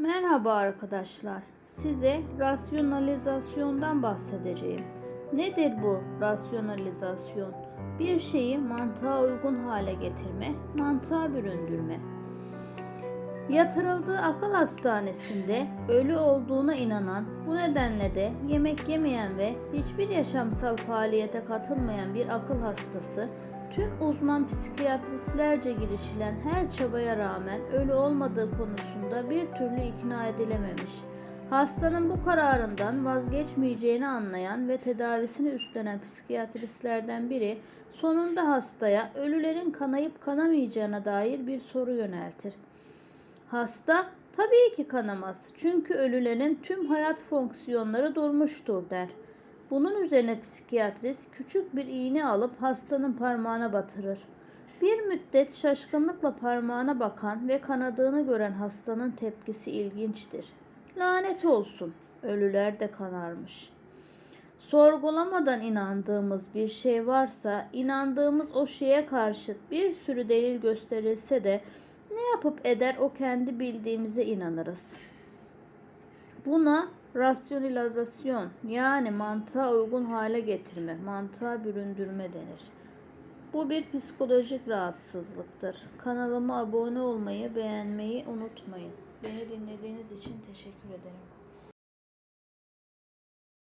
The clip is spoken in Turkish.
Merhaba arkadaşlar. Size rasyonalizasyondan bahsedeceğim. Nedir bu rasyonalizasyon? Bir şeyi mantığa uygun hale getirme, mantığa büründürme. Yatırıldığı akıl hastanesinde ölü olduğuna inanan, bu nedenle de yemek yemeyen ve hiçbir yaşamsal faaliyete katılmayan bir akıl hastası, tüm uzman psikiyatristlerce girişilen her çabaya rağmen ölü olmadığı konusunda bir türlü ikna edilememiş. Hastanın bu kararından vazgeçmeyeceğini anlayan ve tedavisini üstlenen psikiyatristlerden biri sonunda hastaya ölülerin kanayıp kanamayacağına dair bir soru yöneltir. Hasta tabii ki kanamaz çünkü ölülerin tüm hayat fonksiyonları durmuştur der. Bunun üzerine psikiyatrist küçük bir iğne alıp hastanın parmağına batırır. Bir müddet şaşkınlıkla parmağına bakan ve kanadığını gören hastanın tepkisi ilginçtir. Lanet olsun, ölüler de kanarmış. Sorgulamadan inandığımız bir şey varsa, inandığımız o şeye karşıt bir sürü delil gösterilse de ne yapıp eder o kendi bildiğimize inanırız. Buna rasyonalizasyon yani mantığa uygun hale getirme, mantığa büründürme denir. Bu bir psikolojik rahatsızlıktır. Kanalıma abone olmayı, beğenmeyi unutmayın. Beni dinlediğiniz için teşekkür ederim.